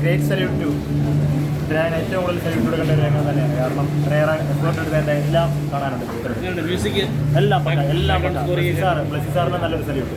Great salute to ഞാൻ ഏറ്റവും കൂടുതൽ സല്യൂട്ട് കൊടുക്കേണ്ട ഒരു രംഗം തന്നെയാണ് കാരണം ഇത്രയേറെ എഫേർട്ട് എടുത്തതിന്റെ എല്ലാം കാണാനുണ്ട്. മ്യൂസിക് എല്ലാം പക്ക എല്ലാം പക്ക. സാറ് ബ്ലസ്സി സാറിന് നല്ലൊരു സല്യൂട്ട്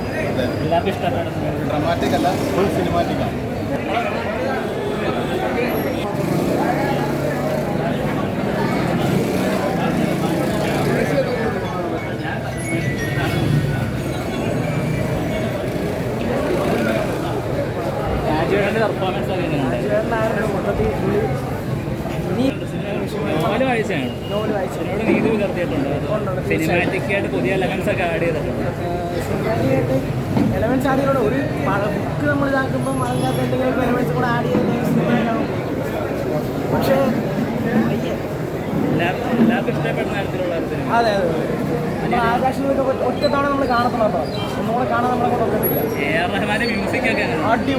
എല്ലാവർക്കും ഇഷ്ടപ്പെടുന്നത് ഡ്രമാറ്റിക് അല്ല ഫുൾ സിനിമാറ്റിക് ആണ് രാജുവേട്ടന്റെ പെർഫോമൻസ് ഒക്കെ നോവൽ വായിച്ചാണ് നോവൽ വായിച്ചു അതിനോട് നീതി പുലർത്തിയിട്ടുണ്ട്. സിനിമാറ്റിക് ആയിട്ട് പുതിയ എലമെന്റ്സ് ഒക്കെ ആഡ് ചെയ്തിട്ടുണ്ട്. എലമെന്റ്സ് ആഡ് ചെയ്തോടെ ഒരു ബുക്ക് നമ്മൾ ഇതാക്കുമ്പോൾ അതിനകത്ത് എന്തെങ്കിലും എലമെന്റ്സ് കൂടെ ആഡ് ചെയ്ത് സിനിമയിലാവും പക്ഷേ. എല്ലാവർക്കും ഇഷ്ടപ്പെടുന്ന തരത്തിലുള്ള അതെ അതെ നമ്മൾ ആകാശം ഒറ്റ തവണ നമ്മൾ കാണത്തുള്ളൂ ഒന്നുകൂടെ കാണാൻ നമ്മളെ കൊണ്ട് ഒക്കത്തില്ല. മ്യൂസിക് ഒക്കെ അടിപൊളി.